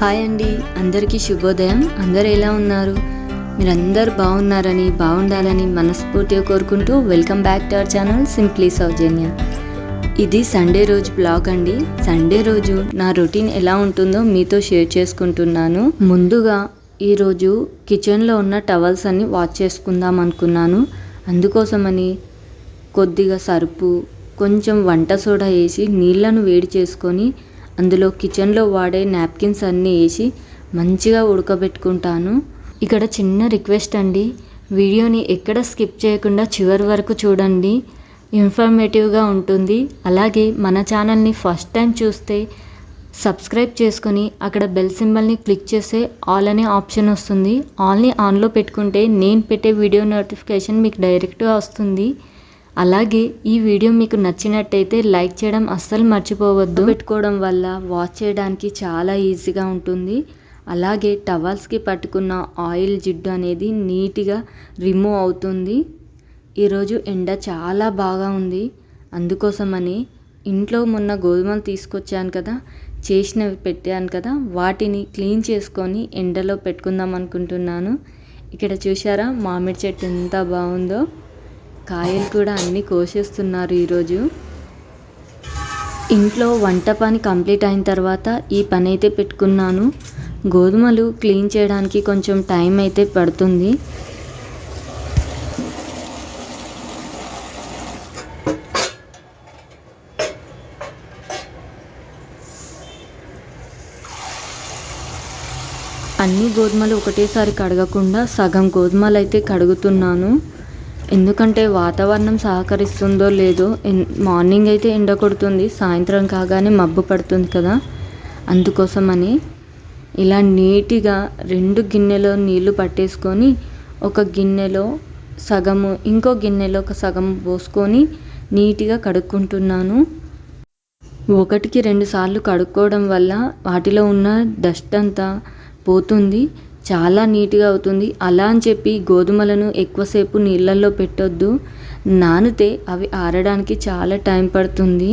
Hi అండి. అందరికీ శుభోదయం. అందరు ఎలా ఉన్నారు? మీరందరు బాగున్నారని బాగుండాలని మనస్ఫూర్తిగా కోరుకుంటూ welcome back to our channel simply Sowjanya. ఇది సండే రోజు బ్లాగ్ అండి. సండే రోజు నా రొటీన్ ఎలా ఉంటుందో మీతో షేర్ చేసుకుంటున్నాను. ముందుగా ఈరోజు కిచెన్లో ఉన్న టవల్స్ అన్ని వాష్ చేసుకుందాం అనుకున్నాను. అందుకోసమని కొద్దిగా సరుపు కొంచెం వంట సోడా వేసి నీళ్ళను వేడి చేసుకొని అందులో కిచెన్లో వాడే నాప్కిన్స్ అన్నీ వేసి మంచిగా ఉడకబెట్టుకుంటాను. ఇక్కడ చిన్న రిక్వెస్ట్ అండి. వీడియోని ఎక్కడ స్కిప్ చేయకుండా చివరి వరకు చూడండి. ఇన్ఫర్మేటివ్గా ఉంటుంది. అలాగే మన ఛానల్ని ఫస్ట్ టైం చూస్తే సబ్స్క్రైబ్ చేసుకొని అక్కడ బెల్ సింబల్ని క్లిక్ చేస్తే ఆల్ అనే ఆప్షన్ వస్తుంది. ఆల్ని ఆన్లో పెట్టుకుంటే నేను పెట్టే వీడియో నోటిఫికేషన్ మీకు డైరెక్ట్గా వస్తుంది. అలాగే ఈ వీడియో మీకు నచ్చినట్టయితే లైక్ చేయడం అస్సలు మర్చిపోవద్దు. పెట్టుకోవడం వల్ల వాష్ చేయడానికి చాలా ఈజీగా ఉంటుంది. అలాగే టవల్స్కి పట్టుకున్న ఆయిల్ జిడ్డు అనేది నీట్గా రిమూవ్ అవుతుంది. ఈరోజు ఎండ చాలా బాగా ఉంది. అందుకోసమని ఇంట్లో మొన్న గోధుమలు తీసుకొచ్చాను కదా చేసినవి పెట్టాను కదా వాటిని క్లీన్ చేసుకొని ఎండలో పెట్టుకుందాం అనుకుంటున్నాను. ఇక్కడ చూసారా మామిడి చెట్టు ఎంత బాగుందో? కాయలు కూడా అన్నీ కోసేస్తున్నారు ఈరోజు. ఇంట్లో వంట పని కంప్లీట్ అయిన తర్వాత ఈ పని అయితే పెట్టుకున్నాను. గోధుమలు క్లీన్ చేయడానికి కొంచెం టైం అయితే పడుతుంది. అన్ని గోధుమలు ఒకటేసారి కడగకుండా సగం గోధుమలు అయితే కడుగుతున్నాను. ఎందుకంటే వాతావరణం సహకరిస్తుందో లేదో మార్నింగ్ అయితే ఎండ కొడుతుంది సాయంత్రం కాగానే మబ్బు పడుతుంది కదా. అందుకోసమని ఇలా నీట్గా రెండు గిన్నెలో నీళ్ళు పట్టేసుకొని ఒక గిన్నెలో సగము ఇంకో గిన్నెలో ఒక సగం పోసుకొని నీట్గా కడుక్కుంటున్నాను. ఒకటికి రెండు సార్లు కడుక్కోవడం వల్ల వాటిలో ఉన్న డస్ట్ అంతా పోతుంది. చాలా నీట్గా అవుతుంది. అలా అని చెప్పి గోధుమలను ఎక్కువసేపు నీళ్ళల్లో పెట్టొద్దు. నానితే అవి ఆరడానికి చాలా టైం పడుతుంది.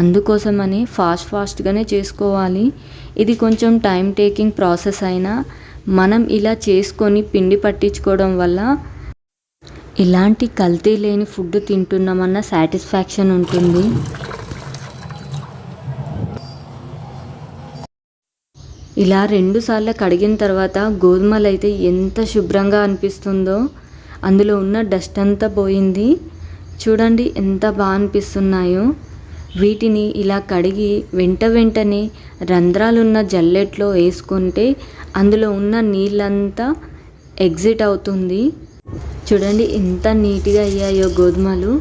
అందుకోసమని ఫాస్ట్ ఫాస్ట్గానే చేసుకోవాలి. ఇది కొంచెం టైం టేకింగ్ ప్రాసెస్ అయినా మనం ఇలా చేసుకొని పిండి పట్టించుకోవడం వల్ల ఇలాంటి కల్తీ లేని ఫుడ్ తింటున్నామన్న సాటిస్ఫాక్షన్ ఉంటుంది. ఇలా రెండుసార్లు కడిగిన తర్వాత గోధుమలు అయితే ఎంత శుభ్రంగా అనిపిస్తుందో అందులో ఉన్న డస్ట్ అంతా పోయింది. చూడండి ఎంత బాగా అనిపిస్తున్నాయో. వీటిని ఇలా కడిగి వెంట వెంటనే రంధ్రాలున్న జల్లెట్లో వేసుకుంటే అందులో ఉన్న నీళ్ళంతా ఎగ్జిట్ అవుతుంది. చూడండి ఎంత నీట్గా అయ్యాయో గోధుమలు.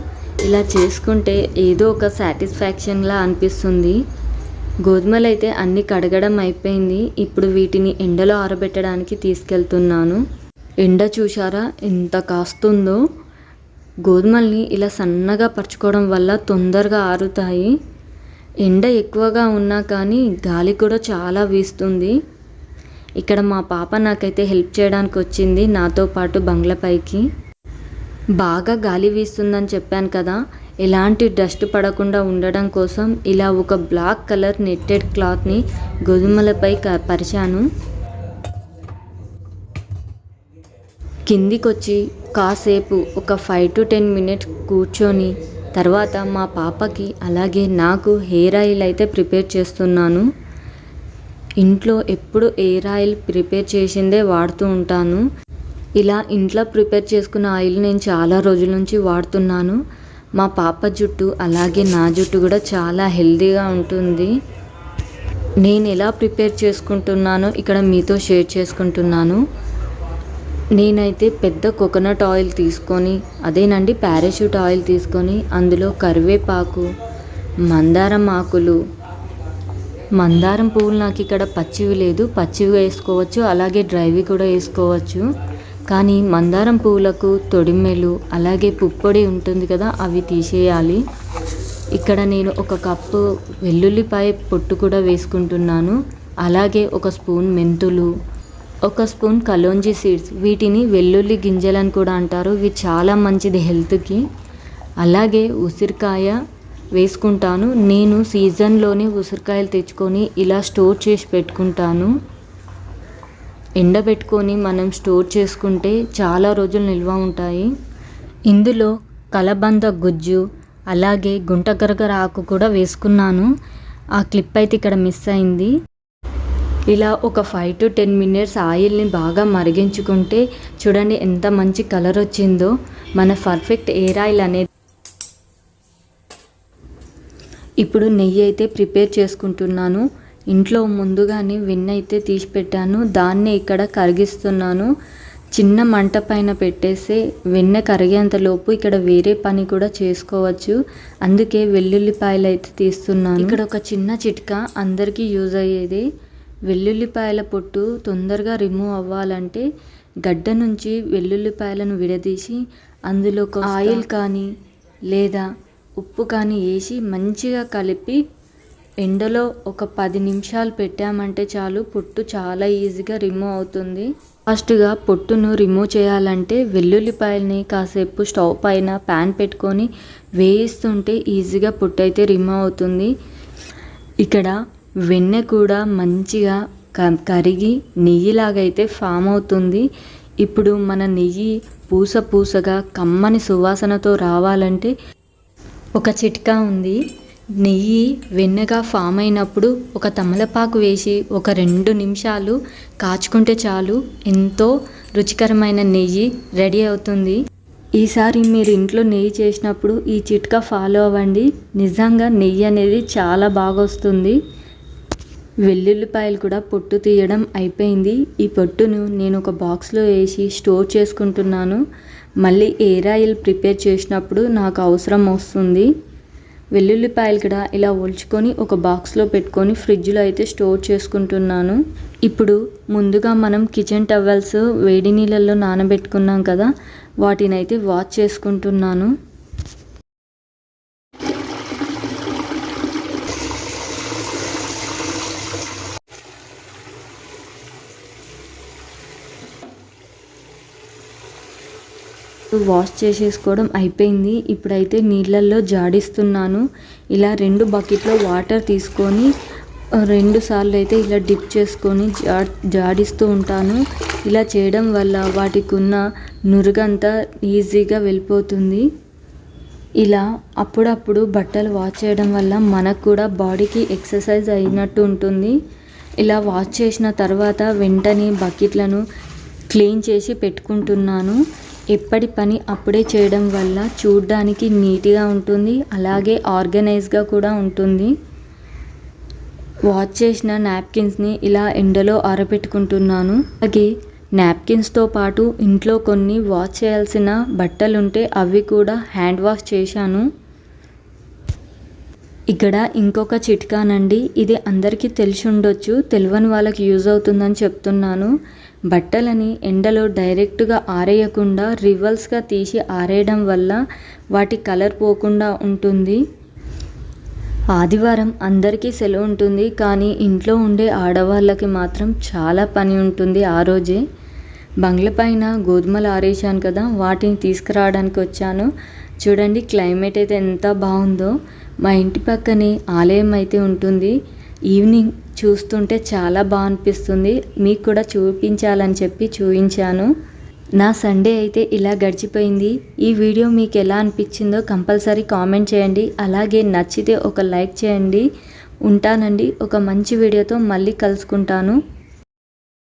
ఇలా చేసుకుంటే ఏదో ఒక సాటిస్ఫాక్షన్లా అనిపిస్తుంది. గోధుమలు అయితే అన్ని కడగడం అయిపోయింది. ఇప్పుడు వీటిని ఎండలో ఆరబెట్టడానికి తీసుకెళ్తున్నాను. ఎండ చూశారా? ఎంత కాస్తుందో. గోధుమల్ని ఇలా సన్నగా పరుచుకోవడం వల్ల తొందరగా ఆరుతాయి. ఎండ ఎక్కువగా ఉన్నా కానీ గాలి కూడా చాలా వీస్తుంది. ఇక్కడ మా పాప నాకైతే హెల్ప్ చేయడానికి వచ్చింది నాతో పాటు బంగ్లాపైకి. బాగా గాలి వీస్తుందని చెప్పాను కదా. ఎలాంటి డస్ట్ పడకుండా ఉండడం కోసం ఇలా ఒక బ్లాక్ కలర్ నెట్టెడ్ క్లాత్ని గోధుమలపై పరిచాను. కిందికొచ్చి కాసేపు ఒక ఫైవ్ టు టెన్ మినిట్స్ కూర్చొని తర్వాత మా పాపకి అలాగే నాకు హెయిర్ ఆయిల్ అయితే ప్రిపేర్ చేస్తున్నాను. ఇంట్లో ఎప్పుడు హెయిర్ ఆయిల్ ప్రిపేర్ చేసిందే వాడుతూ ఉంటాను. ఇలా ఇంట్లో ప్రిపేర్ చేసుకున్న ఆయిల్ నేను చాలా రోజుల నుంచి వాడుతున్నాను. మా పాప జుట్టు అలాగే నా జుట్టు కూడా చాలా హెల్దీగా ఉంటుంది. నేను ఎలా ప్రిపేర్ చేసుకుంటున్నానో ఇక్కడ మీతో షేర్ చేసుకుంటున్నాను. నేనైతే పెద్ద కోకోనట్ ఆయిల్ తీసుకొని అదేనండి పారాషూట్ ఆయిల్ తీసుకొని అందులో కరివేపాకు మందారం ఆకులు మందారం పువ్వులు నాకు ఇక్కడ పచ్చివి లేదు. పచ్చివి వేసుకోవచ్చు అలాగే డ్రైవి కూడా వేసుకోవచ్చు. కానీ మందారం పువ్వులకు తొడిమెలు అలాగే పుప్పొడి ఉంటుంది కదా అవి తీసేయాలి. ఇక్కడ నేను ఒక కప్పు వెల్లుల్లిపాయ పొట్టు కూడా వేసుకుంటున్నాను. అలాగే ఒక స్పూన్ మెంతులు ఒక స్పూన్ కలోంజీ సీడ్స్. వీటిని వెల్లుల్లి గింజలని కూడా అంటారు. ఇవి చాలా మంచిది హెల్త్కి. అలాగే ఉసిరికాయ వేసుకుంటాను. నేను సీజన్లోనే ఉసిరికాయలు తెచ్చుకొని ఇలా స్టోర్ చేసి పెట్టుకుంటాను. ఎండబెట్టుకొని మనం స్టోర్ చేసుకుంటే చాలా రోజులు నిల్వ ఉంటాయి. ఇందులో కలబంద గుజ్జు అలాగే గుంటగరగర ఆకు కూడా వేసుకున్నాను. ఆ క్లిప్ అయితే ఇక్కడ మిస్ అయింది. ఇలా ఒక ఫైవ్ టు టెన్ మినిట్స్ ఆయిల్ని బాగా మరిగించుకుంటే చూడండి ఎంత మంచి కలర్ వచ్చిందో. మన పర్ఫెక్ట్ ఎయిర్ ఆయిల్ అనేది ఇప్పుడు నెయ్యి అయితే ప్రిపేర్ చేసుకుంటున్నాను. ఇంట్లో ముందుగానే వెన్న అయితే తీసి పెట్టాను దాన్ని ఇక్కడ కరిగిస్తున్నాను. చిన్న మంట పైన పెట్టేసి వెన్న కరిగేంతలోపు ఇక్కడ వేరే పని కూడా చేసుకోవచ్చు. అందుకే వెల్లుల్లిపాయలు అయితే తీస్తున్నాను. ఇక్కడ ఒక చిన్న చిట్కా అందరికీ యూజ్ అయ్యేది. వెల్లుల్లిపాయల పొట్టు తొందరగా రిమూవ్ అవ్వాలంటే గడ్డ నుంచి వెల్లుల్లిపాయలను విడదీసి అందులో ఒక ఆయిల్ కానీ లేదా ఉప్పు కానీ వేసి మంచిగా కలిపి ఎండలో ఒక పది నిమిషాలు పెట్టామంటే చాలు పొట్టు చాలా ఈజీగా రిమూవ్ అవుతుంది. ఫస్ట్గా పొట్టును రిమూవ్ చేయాలంటే వెల్లుల్లిపాయల్ని కాసేపు స్టవ్ పైన ప్యాన్ పెట్టుకొని వేయిస్తుంటే ఈజీగా పొట్టు అయితే రిమూవ్ అవుతుంది. ఇక్కడ వెన్నె కూడా మంచిగా కరిగి నెయ్యిలాగైతే ఫామ్ అవుతుంది. ఇప్పుడు మన నెయ్యి పూస పూసగా కమ్మని సువాసనతో రావాలంటే ఒక చిట్కా ఉంది. నెయ్యి వెన్నగా ఫామ్ అయినప్పుడు ఒక తమలపాకు వేసి ఒక రెండు నిమిషాలు కాచుకుంటే చాలు. ఎంతో రుచికరమైన నెయ్యి రెడీ అవుతుంది. ఈసారి మీరు ఇంట్లో నెయ్యి చేసినప్పుడు ఈ చిట్కా ఫాలో అవ్వండి. నిజంగా నెయ్యి అనేది చాలా బాగా వస్తుంది. వెల్లుల్లిపాయలు కూడా పొట్టు తీయడం అయిపోయింది. ఈ పొట్టును నేను ఒక బాక్స్లో వేసి స్టోర్ చేసుకుంటున్నాను. మళ్ళీ ఎయిర్ ఆయిల్ ప్రిపేర్ చేసినప్పుడు నాకు అవసరం వస్తుంది. వెల్లుల్లిపాయలు కూడా ఇలా ఒలుచుకొని ఒక బాక్స్లో పెట్టుకొని ఫ్రిడ్జ్లో అయితే స్టోర్ చేసుకుంటున్నాను. ఇప్పుడు ముందుగా మనం కిచెన్ టవల్స్ వేడి నీళ్ళల్లో నానబెట్టుకున్నాం కదా వాటిని అయితే వాష్ చేసుకుంటున్నాను. వాష్ చేసేసుకోవడం అయిపోయింది. ఇప్పుడైతే నీళ్ళల్లో జాడిస్తున్నాను. ఇలా రెండు బకెట్లో వాటర్ తీసుకొని రెండు సార్లు అయితే ఇలా డిప్ చేసుకొని జా జాడిస్తూ ఉంటాను. ఇలా చేయడం వల్ల వాటికి ఉన్న నురుగంతా ఈజీగా వెళ్ళిపోతుంది. ఇలా అప్పుడప్పుడు బట్టలు వాష్ చేయడం వల్ల మనకు కూడా బాడీకి ఎక్సర్సైజ్ అయినట్టు ఉంటుంది. ఇలా వాష్ చేసిన తర్వాత వెంటనే బకెట్లను క్లీన్ చేసి పెట్టుకుంటున్నాను. ఎప్పటి పని అప్పుడే చేయడం వల్ల చూడ్డానికి నీట్గా ఉంటుంది అలాగే ఆర్గనైజ్గా కూడా ఉంటుంది. వాష్ చేసిన నాప్కిన్స్ని ఇలా ఎండలో ఆరబెట్టుకుంటున్నాను. అలాగే నాప్కిన్స్తో పాటు ఇంట్లో కొన్ని వాష్ చేయాల్సిన బట్టలు ఉంటే అవి కూడా హ్యాండ్ వాష్ చేశాను. ఇక్కడ ఇంకొక చిట్కానండి. ఇది అందరికీ తెలిసి ఉండొచ్చు తెలియని వాళ్ళకి యూజ్ అవుతుందని చెప్తున్నాను. బట్టలని ఎండలో డైరెక్ట్గా ఆరేయకుండా రివర్స్గా తీసి ఆరేయడం వల్ల వాటి కలర్ పోకుండా ఉంటుంది. ఆదివారం అందరికీ సెలవు ఉంటుంది కానీ ఇంట్లో ఉండే ఆడవాళ్ళకి మాత్రం చాలా పని ఉంటుంది ఆ రోజే. బంగ్ల పైన గోధుమలు ఆరేసాను కదా వాటిని తీసుకురావడానికి వచ్చాను. చూడండి క్లైమేట్ అయితే ఎంత బాగుందో. మా ఇంటి పక్కనే ఆలయం అయితే ఉంటుంది. ఈవినింగ్ చూస్తుంటే చాలా బాగా అనిపిస్తుంది. మీకు కూడా చూపించాలని చెప్పి చూపించాను. నా సండే అయితే ఇలా గడిచిపోయింది. ఈ వీడియో మీకు ఎలా అనిపించిందో కంపల్సరీ కామెంట్ చేయండి. అలాగే నచ్చితే ఒక లైక్ చేయండి. ఉంటానండి. ఒక మంచి వీడియోతో మళ్ళీ కలుసుకుంటాను.